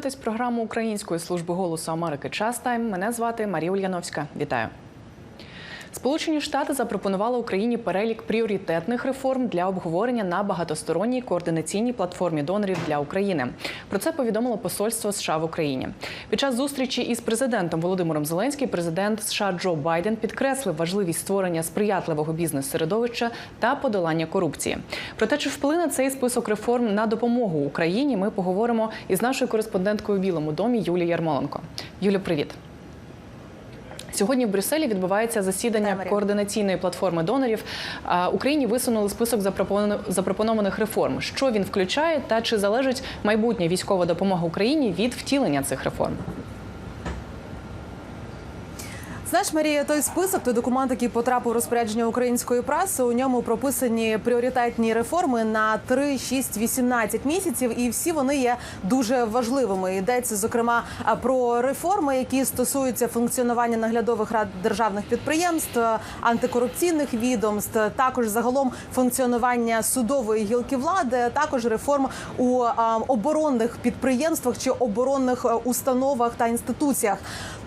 дивитесь програму Української служби голосу Америки Час Тайм. Мене звати Марія Ульяновська. Вітаю. Сполучені Штати запропонували Україні перелік пріоритетних реформ для обговорення на багатосторонній координаційній платформі донорів для України. Про це повідомило посольство США в Україні. Під час зустрічі із президентом Володимиром Зеленським президент США Джо Байден підкреслив важливість створення сприятливого бізнес-середовища та подолання корупції. Про те, чи вплине цей список реформ на допомогу Україні, ми поговоримо із нашою кореспонденткою у Білому домі Юлією Ярмоленко. Юлю, привіт. Сьогодні в Брюсселі відбувається засідання Вітаю, координаційної платформи донорів. Україні висунули список запропоно- запропонованих реформ. Що він включає, та чи залежить майбутня військова допомога Україні від втілення цих реформ? Знаєш, Марія, той список, той документ, який потрапив у розпорядження української преси. У ньому прописані пріоритетні реформи на 3, 6, 18 місяців, і всі вони є дуже важливими. Йдеться зокрема про реформи, які стосуються функціонування наглядових рад державних підприємств, антикорупційних відомств, також загалом функціонування судової гілки влади, також реформ у оборонних підприємствах чи оборонних е, установах та інституціях.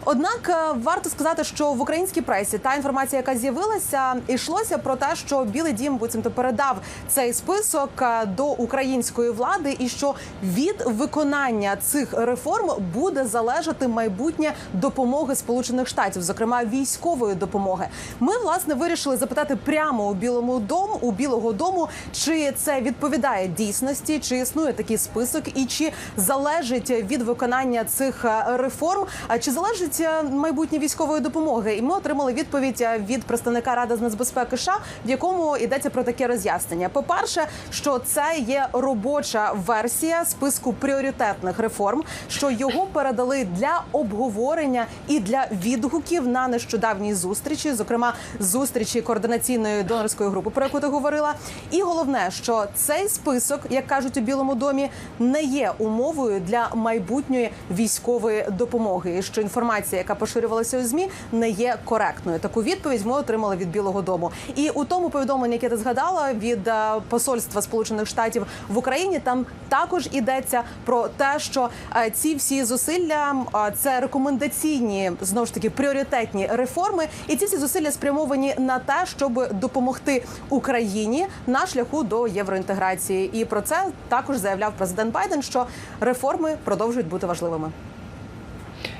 Однак е, варто сказати, що в українській пресі та інформація, яка з'явилася, йшлося про те, що Білий Дім буцімто передав цей список е, до української влади, і що від виконання цих реформ буде залежати майбутнє допомоги Сполучених Штатів, зокрема військової допомоги. Ми власне вирішили запитати прямо у Білому дому у Білого Дому, чи це відповідає дійсності, чи існує такий список, і чи залежить від виконання цих е, реформ, а чи залежить е, майбутнє військової допомоги? І ми отримали відповідь е, від представника Ради з нацбезпеки США, в якому йдеться про таке роз'яснення. По перше, що це є робоча версія списку пріоритетних реформ, що його передали для обговорення і для відгуків на нещодавній зустрічі, зокрема зустрічі координаційної донорської групи, про яку ти говорила. І головне, що цей список, як кажуть у Білому домі, не є умовою для майбутньої військової допомоги. І що інформація, яка поширювалася у змі, не є коректною. Таку відповідь ми отримали від Білого Дому. І у тому повідомленні, яке ти згадала від е, посольства Сполучених Штатів в Україні, там також йдеться про те, що е, ці всі зусилля це рекомендаційні знову ж таки пріоритетні реформи, і ці всі зусилля спрямовані на те, щоб допомогти Україні на шляху до євроінтеграції. І про це також заявляв президент Байден, що реформи продовжують бути важливими.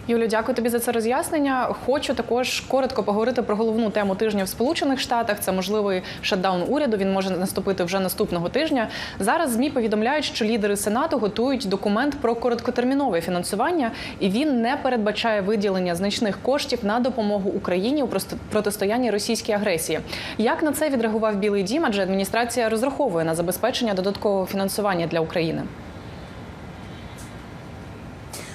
Юлю, дякую тобі за це роз'яснення. Хочу також коротко поговорити про головну тему тижня в Сполучених Штатах. Це можливий шатдаун уряду. Він може наступити вже наступного тижня. Зараз змі повідомляють, що лідери сенату готують документ про короткотермінове фінансування, і він не передбачає виділення значних коштів на допомогу Україні у протистоянні російській агресії. Як на це відреагував Білий Дім? Адже адміністрація розраховує на забезпечення додаткового фінансування для України.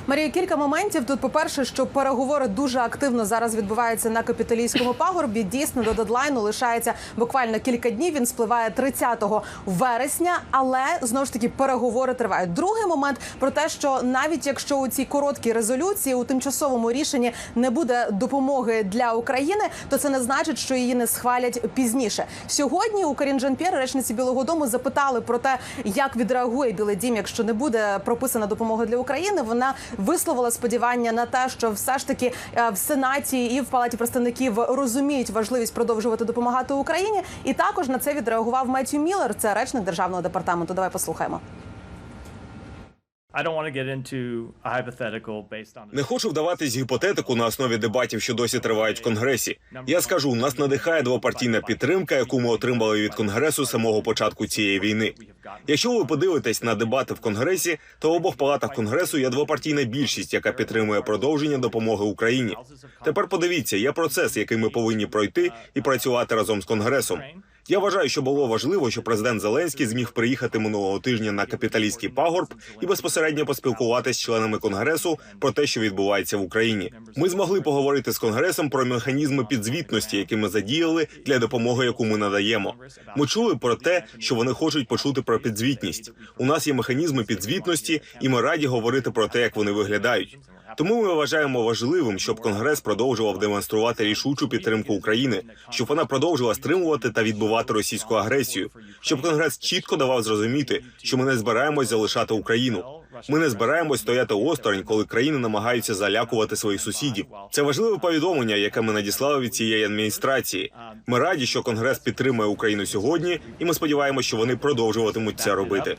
Марія, кілька моментів тут. По перше, що переговори дуже активно зараз відбуваються на капіталійському пагорбі. Дійсно, до дедлайну лишається буквально кілька днів. Він спливає 30 вересня, але знову ж таки переговори тривають. Другий момент про те, що навіть якщо у цій короткій резолюції у тимчасовому рішенні не буде допомоги для України, то це не значить, що її не схвалять пізніше. Сьогодні у Карін Жан-П'єр, речниці Білого Дому, запитали про те, як відреагує Білий Дім, якщо не буде прописана допомога для України. Вона висловила сподівання на те, що все ж таки е, в Сенаті і в Палаті представників розуміють важливість продовжувати допомагати Україні. І також на це відреагував Меттью Міллер, це речник державного департаменту. Давай послухаємо. Не хочу вдаватись гіпотетику на основі дебатів, що досі тривають в конгресі. Я скажу, нас надихає двопартійна підтримка, яку ми отримали від конгресу з самого початку цієї війни. Якщо ви подивитесь на дебати в конгресі, то в обох палатах конгресу є двопартійна більшість, яка підтримує продовження допомоги Україні. Тепер подивіться, є процес, який ми повинні пройти і працювати разом з конгресом. Я вважаю, що було важливо, що президент Зеленський зміг приїхати минулого тижня на капіталістський пагорб і безпосередньо поспілкуватися з членами конгресу про те, що відбувається в Україні. Ми змогли поговорити з конгресом про механізми підзвітності, які ми задіяли для допомоги, яку ми надаємо. Ми чули про те, що вони хочуть почути про підзвітність. У нас є механізми підзвітності, і ми раді говорити про те, як вони виглядають. Тому ми вважаємо важливим, щоб Конгрес продовжував демонструвати рішучу підтримку України, щоб вона продовжила стримувати та відбивати російську агресію, щоб Конгрес чітко давав зрозуміти, що ми не збираємось залишати Україну. Ми не збираємось стояти осторонь, коли країни намагаються залякувати своїх сусідів. Це важливе повідомлення, яке ми надіслали від цієї адміністрації. Ми раді, що Конгрес підтримує Україну сьогодні, і ми сподіваємося, що вони продовжуватимуть це робити.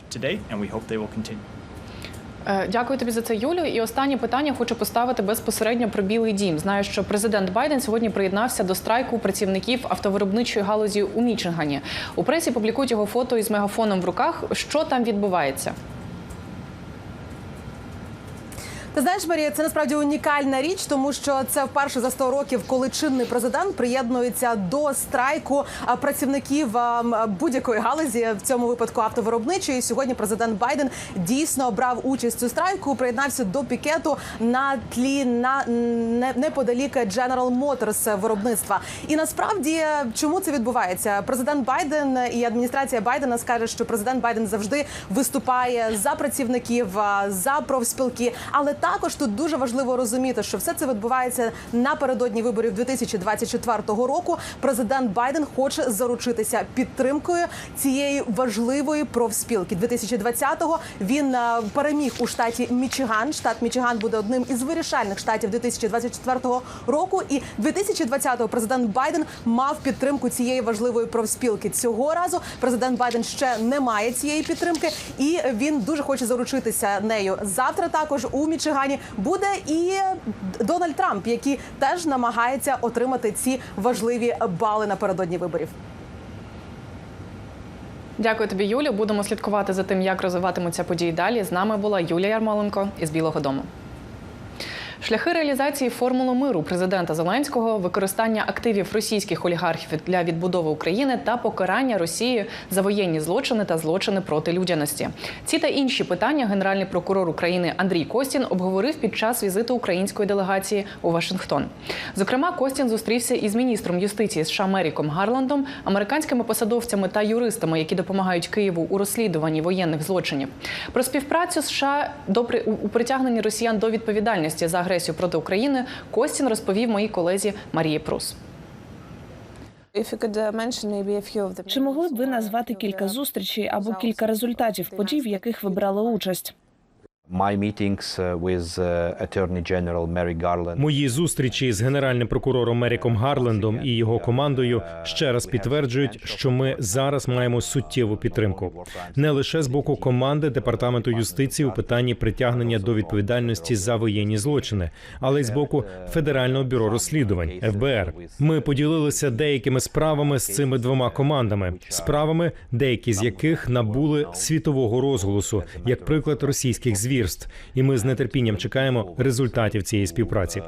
Дякую тобі за це, Юлю. І останнє питання хочу поставити безпосередньо про Білий Дім. Знаю, що президент Байден сьогодні приєднався до страйку працівників автовиробничої галузі у Мічигані. У пресі публікують його фото із мегафоном в руках. Що там відбувається? Ти знаєш, Марія, це насправді унікальна річ, тому що це вперше за 100 років, коли чинний президент приєднується до страйку працівників будь-якої галузі, в цьому випадку автовиробничої. Сьогодні президент Байден дійсно брав участь у страйку, приєднався до пікету на тлі на неподалік General Motors виробництва. І насправді, чому це відбувається? Президент Байден і адміністрація Байдена скаже, що президент Байден завжди виступає за працівників, за профспілки. Але також тут дуже важливо розуміти, що все це відбувається напередодні виборів 2024 року. Президент Байден хоче заручитися підтримкою цієї важливої профспілки. 2020-го він е, переміг у штаті Мічиган. Штат Мічиган буде одним із вирішальних штатів 2024 року. І 2020-го президент Байден мав підтримку цієї важливої профспілки. Цього разу президент Байден ще не має цієї підтримки, і він дуже хоче заручитися нею. Завтра також у Мічигані буде і Дональд Трамп, який теж намагається отримати ці важливі бали напередодні виборів. Дякую тобі, Юлі. Будемо слідкувати за тим, як розвиватимуться події далі. З нами була Юлія Ярмоленко із Білого Дому. Шляхи реалізації формули миру президента Зеленського, використання активів російських олігархів для відбудови України та покарання Росією за воєнні злочини та злочини проти людяності. Ці та інші питання генеральний прокурор України Андрій Костін обговорив під час візиту української делегації у Вашингтон. Зокрема, Костін зустрівся із міністром юстиції США Меріком Гарландом, американськими посадовцями та юристами, які допомагають Києву у розслідуванні воєнних злочинів. Про співпрацю США до при- у притягненні росіян до відповідальності за агресію проти України Костін розповів моїй колезі Марії Прус. Чи могли б ви назвати кілька зустрічей або кілька результатів подій, в яких ви брали участь? Мої зустрічі з генеральним прокурором Меріком Гарлендом і його командою ще раз підтверджують, що ми зараз маємо суттєву підтримку. Не лише з боку команди департаменту юстиції у питанні притягнення до відповідальності за воєнні злочини, але й з боку Федерального бюро розслідувань ФБР. Ми поділилися деякими справами з цими двома командами, справами, деякі з яких набули світового розголосу, як приклад російських звірств. І ми з нетерпінням чекаємо результатів цієї співпраці.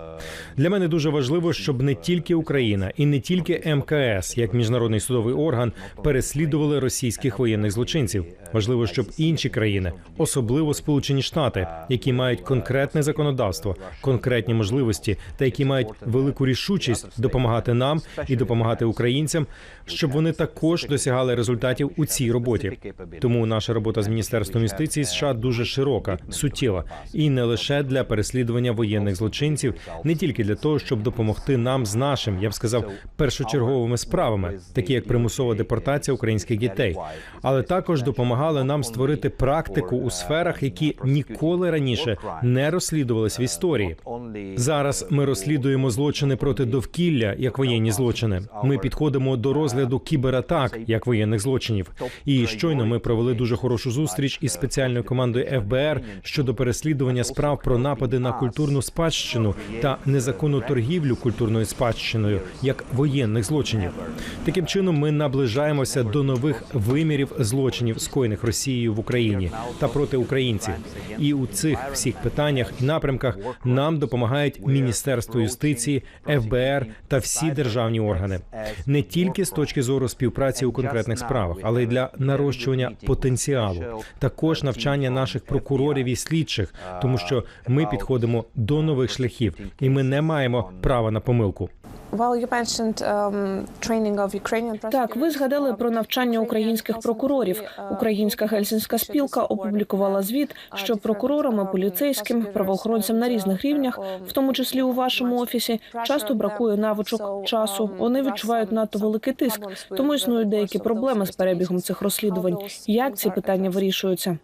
Для мене дуже важливо, щоб не тільки Україна і не тільки МКС, як міжнародний судовий орган, переслідували російських воєнних злочинців. Важливо, щоб інші країни, особливо Сполучені Штати, які мають конкретне законодавство, конкретні можливості та які мають велику рішучість допомагати нам і допомагати українцям, щоб вони також досягали результатів у цій роботі. Тому наша робота з міністерством юстиції США дуже широка, суттєва і не лише для переслідування воєнних злочинців, не тільки для того, щоб допомогти нам з нашим, я б сказав, першочерговими справами, такі як примусова депортація українських дітей, але також допомагали нам створити практику у сферах, які ніколи раніше не розслідувались в історії. Зараз ми розслідуємо злочини проти довкілля як воєнні злочини. Ми підходимо до розгляду кібератак як воєнних злочинів. І щойно ми провели дуже хорошу зустріч із спеціальною командою ФБР щодо переслідування справ про напади на культурну спадщину та незаконну торгівлю культурною спадщиною як воєнних злочинів. Таким чином ми наближаємося до нових вимірів злочинів, скоєних Росією в Україні та проти українців. І у цих всіх питаннях і напрямках нам допомагають Міністерство юстиції, ФБР та всі державні органи не тільки з точки зору співпраці у конкретних справах, але й для нарощування потенціалу, також навчання наших прокурорів і слідчих, тому що ми підходимо до нових шляхів, і ми не маємо права на помилку. Так, ви згадали про навчання українських прокурорів. Українська гельсінська спілка опублікувала звіт, що прокурорам, і поліцейським, правоохоронцям на різних рівнях, в тому числі у вашому офісі, часто бракує навичок часу. Вони відчувають надто великий тиск, тому існують деякі проблеми з перебігом цих розслідувань. Як ці питання вирішуються?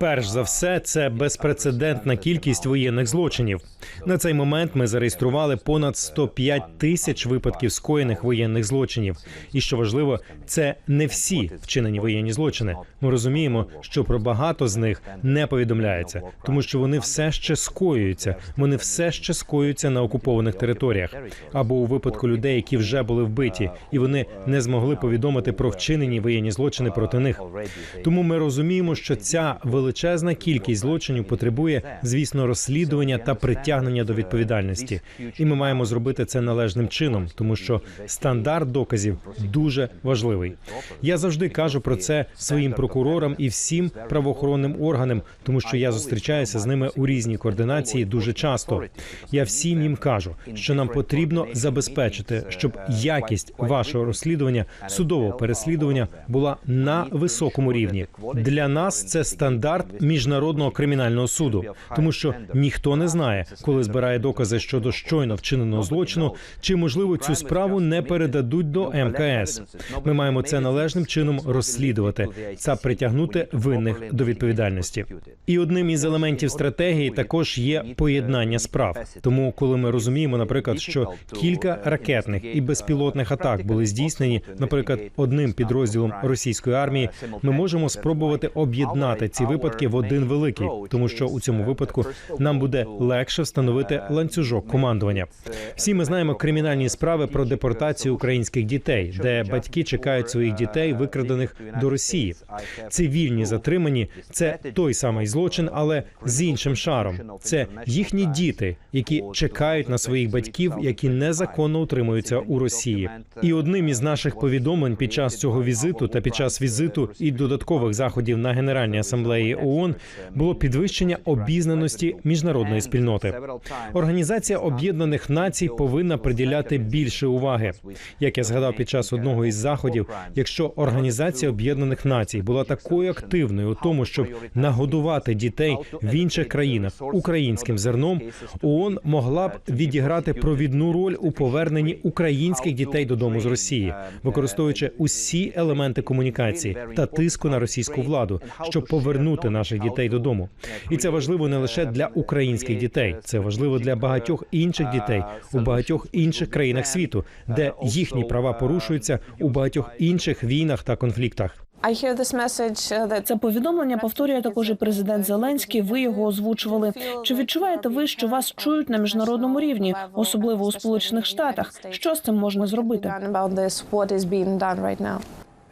Перш за все, це безпрецедентна кількість воєнних злочинів. На цей момент ми зареєстрували понад 105 тисяч випадків скоєних воєнних злочинів. І що важливо, це не всі вчинені воєнні злочини. Ми розуміємо, що про багато з них не повідомляється, тому що вони все ще скоюються. Вони все ще скоюються на окупованих територіях або у випадку людей, які вже були вбиті, і вони не змогли повідомити про вчинені воєнні злочини проти них. Тому ми розуміємо, що ця величезна кількість злочинів потребує, звісно, розслідування та притягнення до відповідальності. І ми маємо зробити це належним чином, тому що стандарт доказів дуже важливий. Я завжди кажу про це своїм прокурорам і всім правоохоронним органам, тому що я зустрічаюся з ними у різній координації дуже часто. Я всім їм кажу, що нам потрібно забезпечити, щоб якість вашого розслідування, судового переслідування була на високому рівні. Для нас це стандарт міжнародного кримінального суду, тому що ніхто не знає, коли збирає докази щодо щойно вчиненого злочину, чи можливо цю справу не передадуть до МКС. Ми маємо це належним чином розслідувати та притягнути винних до відповідальності. І одним із елементів стратегії також є поєднання справ. Тому, коли ми розуміємо, наприклад, що кілька ракетних і безпілотних атак були здійснені, наприклад, одним підрозділом російської армії, ми можемо спробувати об'єднати ці випадки в один великий, тому що у цьому випадку нам буде легше встановити ланцюжок командування. Всі ми знаємо кримінальні справи про депортацію українських дітей, де батьки чекають своїх дітей, викрадених до Росії. Цивільні затримані це той самий злочин, але з іншим шаром. Це їхні діти, які чекають на своїх батьків, які незаконно утримуються у Росії. І одним із наших повідомлень під час цього візиту та під час візиту і додаткових заходів на Генеральній асамблеї ООН було підвищення обізнаності міжнародної спільноти. Організація Об'єднаних Націй повинна приділяти більше уваги. Як я згадав під час одного із заходів, якщо Організація Об'єднаних Націй була такою активною у тому, щоб нагодувати дітей в інших країнах українським зерном, ООН могла б відіграти провідну роль у поверненні українських дітей додому з Росії, використовуючи усі елементи комунікації та тиску на російську владу, щоб повернути наших дітей додому. І це важливо не лише для українських дітей, це важливо для багатьох інших дітей у багатьох інших країнах світу, де їхні права порушуються у багатьох інших війнах та конфліктах. Uh, Це повідомлення повторює також і президент Зеленський. Ви його озвучували. Чи відчуваєте ви, що вас чують на міжнародному рівні, особливо у Сполучених Штатах? Що з цим можна зробити?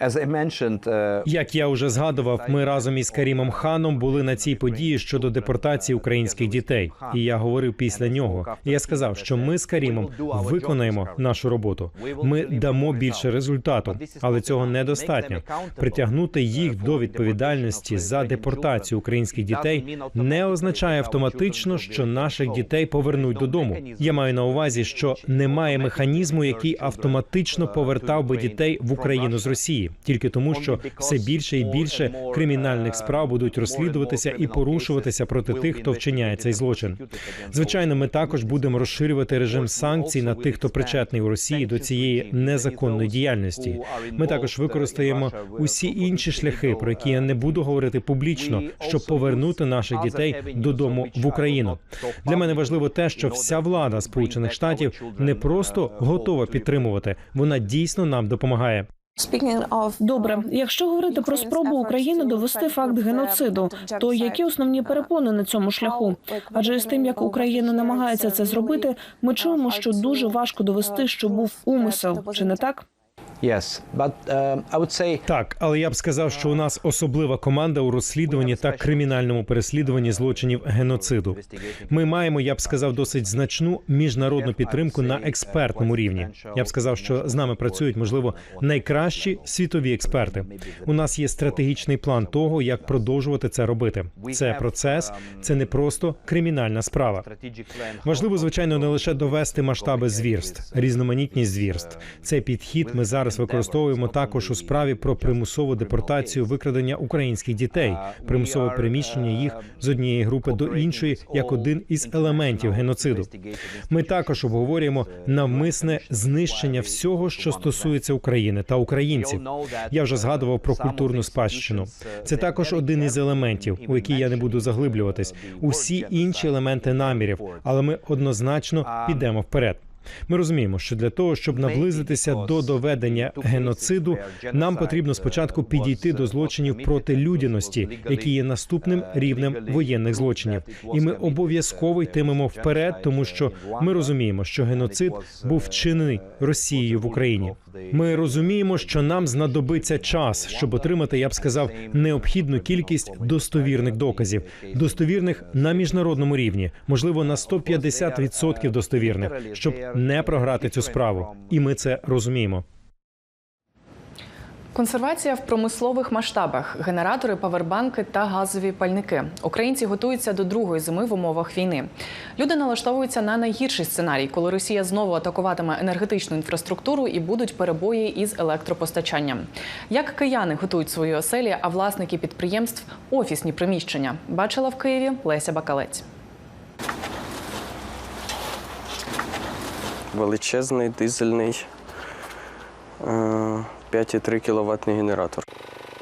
Uh, Як я вже згадував, ми разом із Карімом Ханом були на цій події щодо депортації українських дітей. І я говорив після нього. Я сказав, що ми з Карімом виконаємо нашу роботу. Ми дамо більше результату, але цього недостатньо. Притягнути їх до відповідальності за депортацію українських дітей не означає автоматично, що наших дітей повернуть додому. Я маю на увазі, що немає механізму, який автоматично повертав би дітей в Україну з Росії, тільки тому, що все більше і більше кримінальних справ будуть розслідуватися і порушуватися проти тих, хто вчиняє цей злочин. Звичайно, ми також будемо розширювати режим санкцій на тих, хто причетний у Росії до цієї незаконної діяльності. Ми також використаємо усі інші шляхи, про які я не буду говорити публічно, щоб повернути наших дітей додому в Україну. Для мене важливо те, що вся влада Сполучених Штатів не просто готова підтримувати, вона дійсно нам допомагає. Добре, якщо говорити про спробу України довести факт геноциду, то які основні перепони на цьому шляху? Адже з тим, як Україна намагається це зробити, ми чуємо, що дуже важко довести, що був умисел, чи не так? Yes, but uh, I would say Так, але я б сказав, що у нас особлива команда у розслідуванні та кримінальному переслідуванні злочинів геноциду. Ми маємо, я б сказав, досить значну міжнародну підтримку на експертному рівні. Я б сказав, що з нами працюють, можливо, найкращі світові експерти. У нас є стратегічний план того, як продовжувати це робити. Це процес, це не просто кримінальна справа. Важливо, звичайно, не лише довести масштаби звірств, різноманітність звірств. Цей підхід ми зараз зараз використовуємо також у справі про примусову депортацію викрадення українських дітей, примусове переміщення їх з однієї групи до іншої як один із елементів геноциду. Ми також обговорюємо навмисне знищення всього, що стосується України та українців. Я вже згадував про культурну спадщину. Це також один із елементів, у який я не буду заглиблюватись. Усі інші елементи намірів, але ми однозначно підемо вперед. Ми розуміємо, що для того, щоб наблизитися до доведення геноциду, нам потрібно спочатку підійти до злочинів проти людяності, які є наступним рівнем воєнних злочинів, і ми обов'язково йтимемо вперед, тому що ми розуміємо, що геноцид був вчинений Росією в Україні. Ми розуміємо, що нам знадобиться час, щоб отримати, я б сказав, необхідну кількість достовірних доказів, достовірних на міжнародному рівні, можливо, на 150% достовірних, щоб не програти цю справу. І ми це розуміємо. Консервація в промислових масштабах, генератори, павербанки та газові пальники. Українці готуються до другої зими в умовах війни. Люди налаштовуються на найгірший сценарій, коли Росія знову атакуватиме енергетичну інфраструктуру і будуть перебої із електропостачанням. Як кияни готують свої оселі, а власники підприємств офісні приміщення, бачила в Києві Леся Бакалець. величезний дизельний е, 5,3 кВт генератор.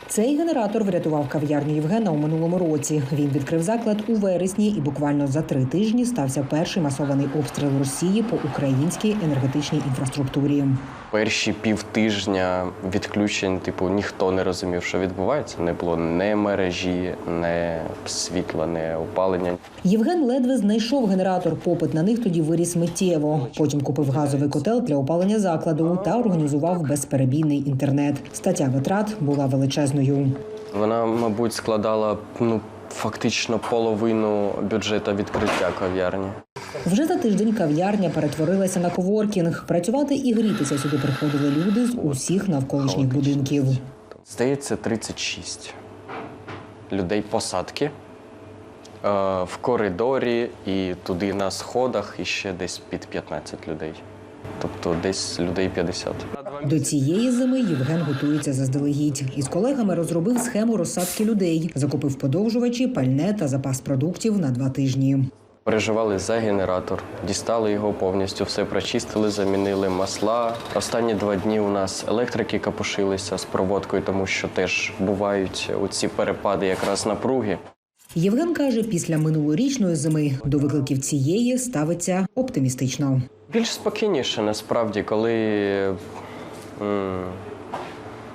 Цей генератор врятував кав'ярню Євгена у минулому році. Він відкрив заклад у вересні і буквально за три тижні стався перший масований обстріл Росії по українській енергетичній інфраструктурі. Перші півтижня відключень, типу, ніхто не розумів, що відбувається. Не було не мережі, не світла, не опалення. Євген ледве знайшов генератор. Попит на них тоді виріс миттєво. Потім купив газовий котел для опалення закладу та організував безперебійний інтернет. Стаття витрат була величезною. Вона, мабуть, складала ну, фактично половину бюджету відкриття кав'ярні. Вже за тиждень кав'ярня перетворилася на коворкінг. Працювати і грітися сюди приходили люди з усіх навколишніх будинків. Здається, 36 людей посадки е, в коридорі і туди на сходах і ще десь під 15 людей. Тобто десь людей 50. До цієї зими Євген готується заздалегідь. Із колегами розробив схему розсадки людей, закупив подовжувачі, пальне та запас продуктів на два тижні. Переживали за генератор, дістали його повністю, все прочистили, замінили масла. Останні два дні у нас електрики капушилися з проводкою, тому що теж бувають оці перепади якраз напруги. Євген каже, після минулорічної зими до викликів цієї ставиться оптимістично. Більш спокійніше насправді, коли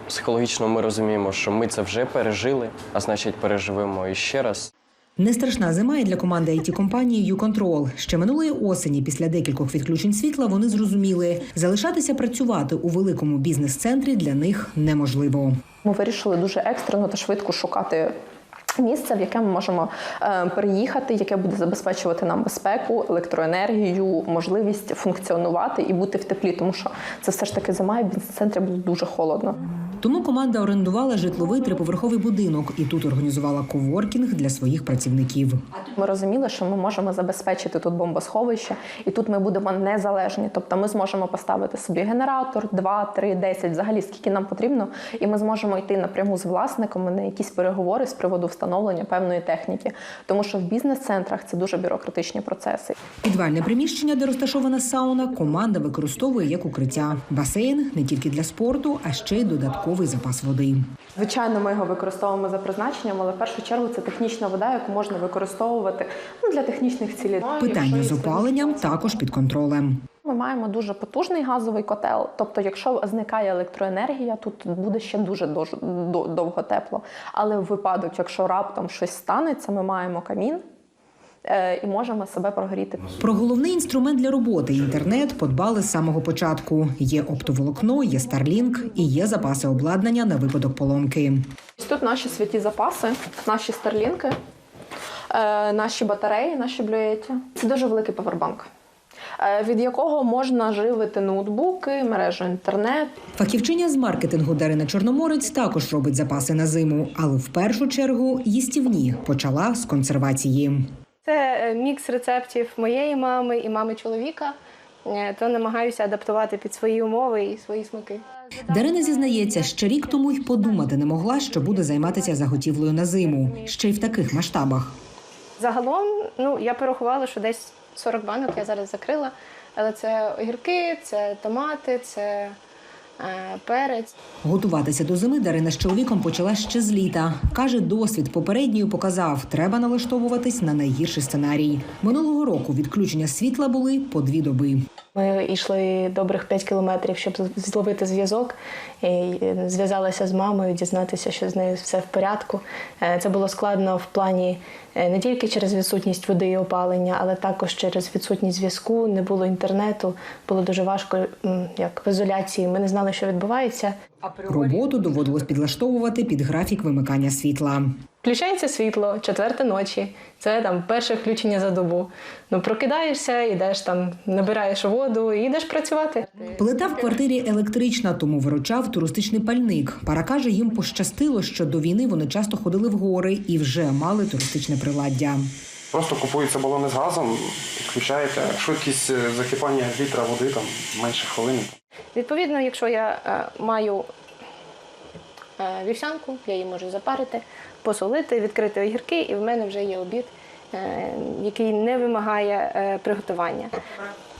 психологічно ми розуміємо, що ми це вже пережили, а значить переживемо іще раз. Не страшна зима і для команди it компанії «Юконтрол». Ще минулої осені, після декількох відключень світла, вони зрозуміли, залишатися працювати у великому бізнес-центрі для них неможливо. Ми вирішили дуже екстрено та швидко шукати. Місце, в яке ми можемо е, переїхати, яке буде забезпечувати нам безпеку, електроенергію, можливість функціонувати і бути в теплі, тому що це все ж таки зима, і в бізнес-центрі було дуже холодно. Тому команда орендувала житловий триповерховий будинок і тут організувала коворкінг для своїх працівників. Ми розуміли, що ми можемо забезпечити тут бомбосховище, і тут ми будемо незалежні. Тобто ми зможемо поставити собі генератор, 2, 3, 10, взагалі скільки нам потрібно, і ми зможемо йти напряму з власниками на якісь переговори з приводу встановлення певної техніки, тому що в бізнес-центрах це дуже бюрократичні процеси. Підвальне приміщення, де розташована сауна, команда використовує як укриття. Басейн не тільки для спорту, а ще й додатковий запас води. Звичайно, ми його використовуємо за призначенням, але в першу чергу це технічна вода, яку можна використовувати ну, для технічних цілей. Питання з опаленням також під контролем. Ми маємо дуже потужний газовий котел. Тобто, якщо зникає електроенергія, тут буде ще дуже довго тепло. Але в випадок, якщо раптом щось станеться, ми маємо камін і можемо себе прогріти. Про головний інструмент для роботи інтернет подбали з самого початку. Є оптоволокно, є Starlink і є запаси обладнання на випадок поломки. Ось тут наші святі запаси, наші старлінки, е, наші батареї, наші блюєті. Це дуже великий павербанк. е, Від якого можна живити ноутбуки, мережу інтернет, Фахівчиня з маркетингу Дарина Чорноморець також робить запаси на зиму, але в першу чергу їстівні почала з консервації. Це е, мікс рецептів моєї мами і мами чоловіка. е, то намагаюся адаптувати під свої умови і свої смаки. Дарина зізнається, ще рік тому й подумати не могла, що буде займатися заготівлею на зиму, ще й в таких масштабах. Загалом, ну я порахувала, що десь 40 банок я зараз закрила. Але це огірки, це томати, це перець. Готуватися до зими Дарина з чоловіком почала ще з літа. Каже, досвід попередньої показав, треба налаштовуватись на найгірший сценарій. Минулого року відключення світла були по дві доби. Ми йшли добрих 5 кілометрів, щоб зловити зв'язок. І е, зв'язалася з мамою, дізнатися, що з нею все в порядку. Е, Це було складно в плані е, не тільки через відсутність води і опалення, але також через відсутність зв'язку, не було інтернету. Було дуже важко, як в ізоляції. Ми не знали, що відбувається. Роботу доводилось підлаштовувати під графік вимикання світла. Включається світло, четверта ночі. Це там перше включення за добу. Ну прокидаєшся, йдеш там, набираєш воду і йдеш працювати. Плита в квартирі електрична, тому виручав туристичний пальник. Пара каже, їм пощастило, що до війни вони часто ходили в гори і вже мали туристичне приладдя. Просто купуються балони з газом, підключаєте швидкість е, закипання літра води там менше хвилини. Відповідно, якщо я е, маю е, вівсянку, я її можу запарити, посолити, відкрити огірки, і в мене вже є обід, е, який не вимагає е, приготування.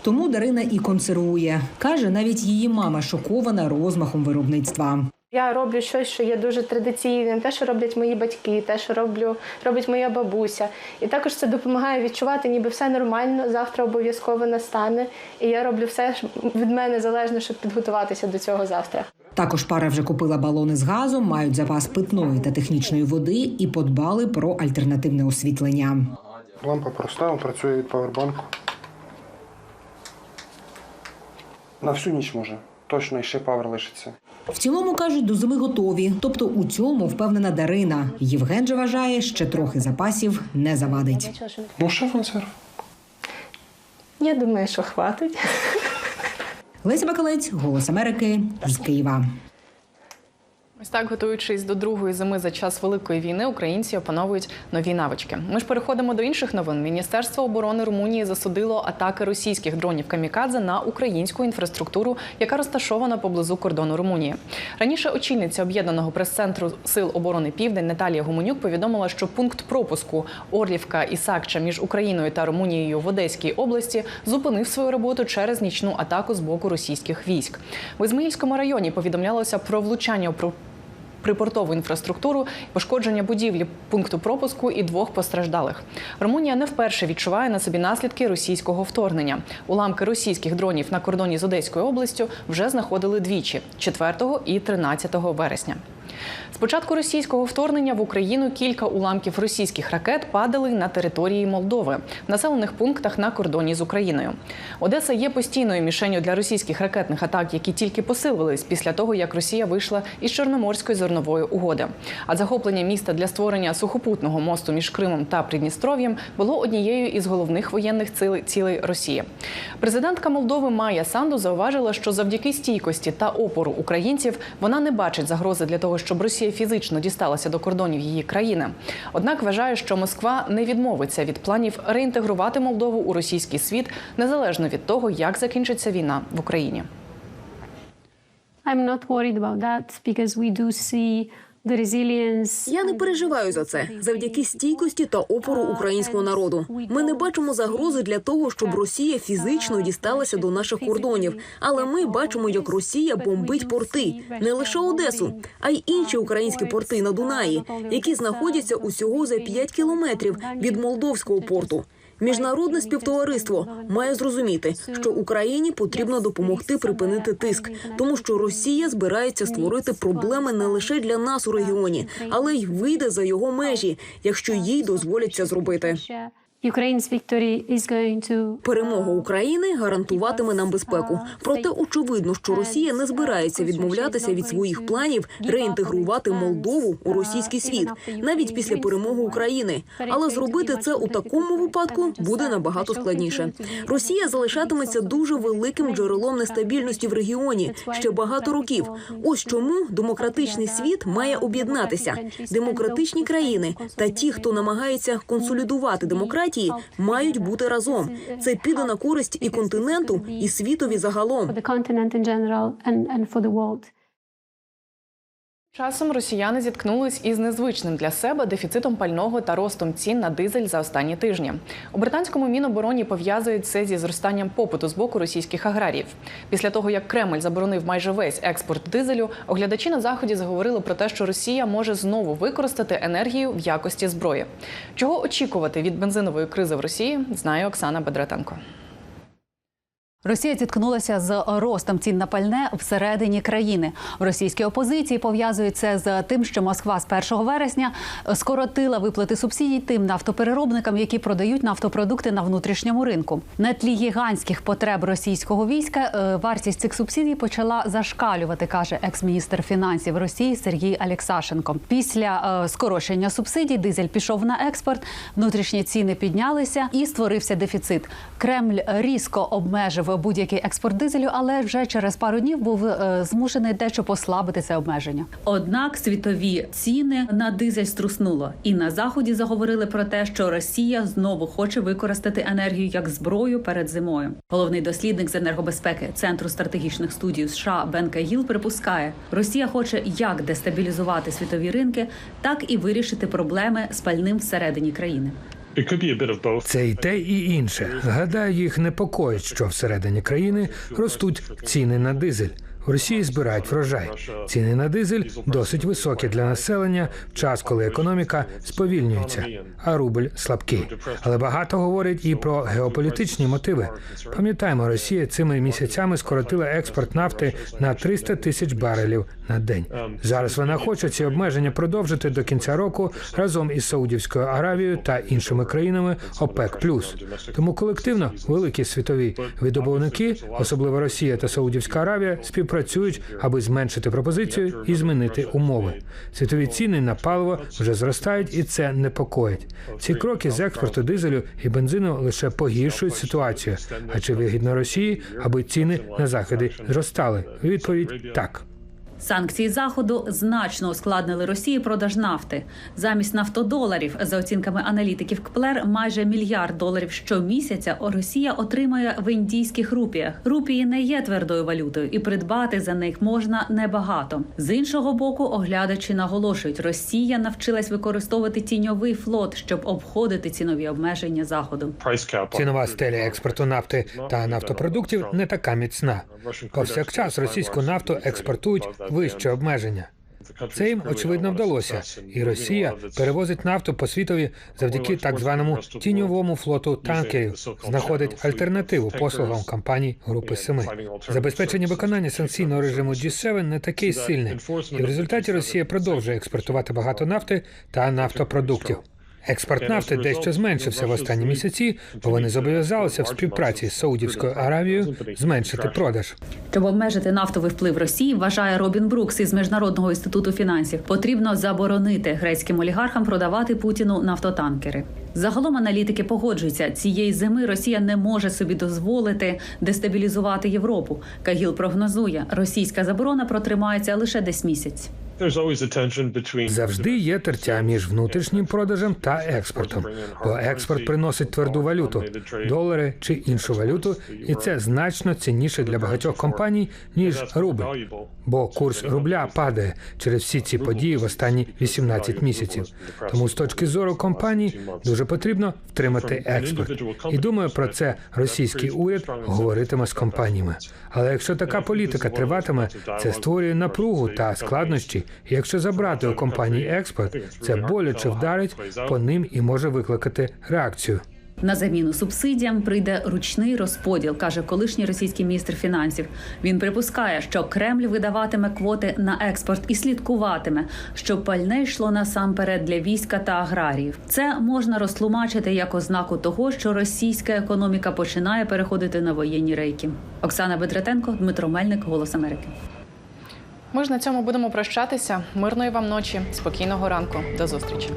Тому Дарина і консервує. Каже, навіть її мама шокована розмахом виробництва. Я роблю щось, що є дуже традиційним, те, що роблять мої батьки, те, що роблю, робить моя бабуся. І також це допомагає відчувати, ніби все нормально, завтра обов'язково настане. І я роблю все що від мене залежне, щоб підготуватися до цього завтра. Також пара вже купила балони з газом, мають запас питної та технічної води і подбали про альтернативне освітлення. Лампа проста, працює від павербанку. На всю ніч може. Точно і ще павер лишиться. В цілому кажуть, до зими готові. Тобто у цьому впевнена Дарина. Євген же вважає, ще трохи запасів не завадить. Ну, ще консерв. Я думаю, що хватить. Леся Бакалець, Голос Америки з Києва. Ось так, готуючись до другої зими за час великої війни, українці опановують нові навички. Ми ж переходимо до інших новин. Міністерство оборони Румунії засудило атаки російських дронів камікадзе на українську інфраструктуру, яка розташована поблизу кордону Румунії. Раніше очільниця об'єднаного прес-центру сил оборони Південь Наталія Гуменюк повідомила, що пункт пропуску Орлівка і Сакча між Україною та Румунією в Одеській області зупинив свою роботу через нічну атаку з боку російських військ. В Ізмаїльському районі повідомлялося про влучання про припортову інфраструктуру, пошкодження будівлі пункту пропуску і двох постраждалих. Румунія не вперше відчуває на собі наслідки російського вторгнення. Уламки російських дронів на кордоні з Одеською областю вже знаходили двічі 4 і 13 вересня. З початку російського вторгнення в Україну кілька уламків російських ракет падали на території Молдови в населених пунктах на кордоні з Україною. Одеса є постійною мішенью для російських ракетних атак, які тільки посилились після того, як Росія вийшла із Чорноморської зернової угоди. А захоплення міста для створення сухопутного мосту між Кримом та Придністров'ям було однією із головних воєнних цілей- Росії. Президентка Молдови Майя Санду зауважила, що завдяки стійкості та опору українців вона не бачить загрози для того, щоб Росія фізично дісталася до кордонів її країни. Однак вважає, що Москва не відмовиться від планів реінтегрувати Молдову у російський світ незалежно від того, як закінчиться війна в Україні. I'm not worried about that because we do see. Я не переживаю за це завдяки стійкості та опору українського народу. Ми не бачимо загрози для того, щоб Росія фізично дісталася до наших кордонів. Але ми бачимо, як Росія бомбить порти не лише Одесу, а й інші українські порти на Дунаї, які знаходяться усього за 5 кілометрів від молдовського порту. Міжнародне співтовариство має зрозуміти, що Україні потрібно допомогти припинити тиск, тому що Росія збирається створити проблеми не лише для нас у регіоні, але й вийде за його межі, якщо їй дозволять це зробити. Перемога України гарантуватиме нам безпеку. Проте очевидно, що Росія не збирається відмовлятися від своїх планів реінтегрувати Молдову у російський світ, навіть після перемоги України. Але зробити це у такому випадку буде набагато складніше. Росія залишатиметься дуже великим джерелом нестабільності в регіоні ще багато років. Ось чому демократичний світ має об'єднатися. Демократичні країни та ті, хто намагається консолідувати демократію, дипломатії мають бути разом. Це піде на користь і континенту, і світові загалом. Часом росіяни зіткнулись із незвичним для себе дефіцитом пального та ростом цін на дизель за останні тижні. У британському мінобороні пов'язують це зі зростанням попиту з боку російських аграріїв. Після того як Кремль заборонив майже весь експорт дизелю, оглядачі на заході заговорили про те, що Росія може знову використати енергію в якості зброї. Чого очікувати від бензинової кризи в Росії, знає Оксана Бедратенко. Росія зіткнулася з ростом цін на пальне всередині країни. В російській опозиції пов'язують це з тим, що Москва з 1 вересня скоротила виплати субсидій тим нафтопереробникам, які продають нафтопродукти на внутрішньому ринку. На тлі гігантських потреб російського війська е, вартість цих субсидій почала зашкалювати, каже екс-міністр фінансів Росії Сергій Алєксашенко. Після е, скорочення субсидій дизель пішов на експорт, внутрішні ціни піднялися і створився дефіцит. Кремль різко обмежив будь-який експорт дизелю, але вже через пару днів був е, змушений дещо послабити це обмеження. Однак світові ціни на дизель струснуло, і на заході заговорили про те, що Росія знову хоче використати енергію як зброю перед зимою. Головний дослідник з енергобезпеки Центру стратегічних студій США Бен Кагіл припускає, Росія хоче як дестабілізувати світові ринки, так і вирішити проблеми з пальним всередині країни. Це і те, і інше. Гадаю, їх непокоїть, що всередині країни ростуть ціни на дизель. В Росії збирають врожай. Ціни на дизель досить високі для населення в час, коли економіка сповільнюється, а рубль слабкий. Але багато говорять і про геополітичні мотиви. Пам'ятаємо, Росія цими місяцями скоротила експорт нафти на 300 тисяч барелів на день. Зараз вона хоче ці обмеження продовжити до кінця року разом із Саудівською Аравією та іншими країнами ОПЕК+. Тому колективно великі світові видобувники, особливо Росія та Саудівська Аравія, співпрацюють, аби зменшити пропозицію і змінити умови. Світові ціни на паливо вже зростають, і це непокоїть. Ці кроки з експорту дизелю і бензину лише погіршують ситуацію. А чи вигідно Росії, аби ціни на заходи зростали? Відповідь так. Санкції заходу значно ускладнили Росії продаж нафти. Замість нафтодоларів, за оцінками аналітиків КПЛЕР, майже мільярд доларів щомісяця Росія отримає в індійських рупіях. Рупії не є твердою валютою, і придбати за них можна небагато. З іншого боку, оглядачі наголошують, Росія навчилась використовувати тіньовий флот, щоб обходити цінові обмеження заходу. Цінова стеля експорту нафти та нафтопродуктів не така міцна. Повсякчас російську нафту експортують вище обмеження. Це їм очевидно вдалося, і Росія перевозить нафту по світові завдяки так званому тіньовому флоту танкерів, знаходить альтернативу послугам компаній Групи Семи. Забезпечення виконання санкційного режиму G7 не такий сильний, і в результаті Росія продовжує експортувати багато нафти та нафтопродуктів. Експорт нафти дещо зменшився в останні місяці, бо вони зобов'язалися в співпраці з Саудівською Аравією зменшити продаж. Щоб обмежити нафтовий вплив Росії, вважає Робін Брукс із міжнародного інституту фінансів. Потрібно заборонити грецьким олігархам продавати Путіну нафтотанкери. Загалом аналітики погоджуються, цієї зими Росія не може собі дозволити дестабілізувати Європу. Кагіл прогнозує, російська заборона протримається лише десь місяць. Завжди є тертя між внутрішнім продажем та експортом, бо експорт приносить тверду валюту, долари чи іншу валюту, і це значно цінніше для багатьох компаній ніж рубль. Бо курс рубля падає через всі ці події в останні 18 місяців. Тому з точки зору компаній дуже потрібно втримати експорт. І думаю, про це російський уряд говоритиме з компаніями. Але якщо така політика триватиме, це створює напругу та складнощі. Якщо забрати у компанії експорт, це боляче вдарить по ним і може викликати реакцію. На заміну субсидіям прийде ручний розподіл, каже колишній російський міністр фінансів. Він припускає, що Кремль видаватиме квоти на експорт і слідкуватиме, щоб пальне йшло насамперед для війська та аграріїв. Це можна розтлумачити як ознаку того, що російська економіка починає переходити на воєнні рейки. Оксана Бедратенко, Дмитро Мельник, Голос Америки. Ми ж на цьому будемо прощатися. Мирної вам ночі, спокійного ранку. До зустрічі.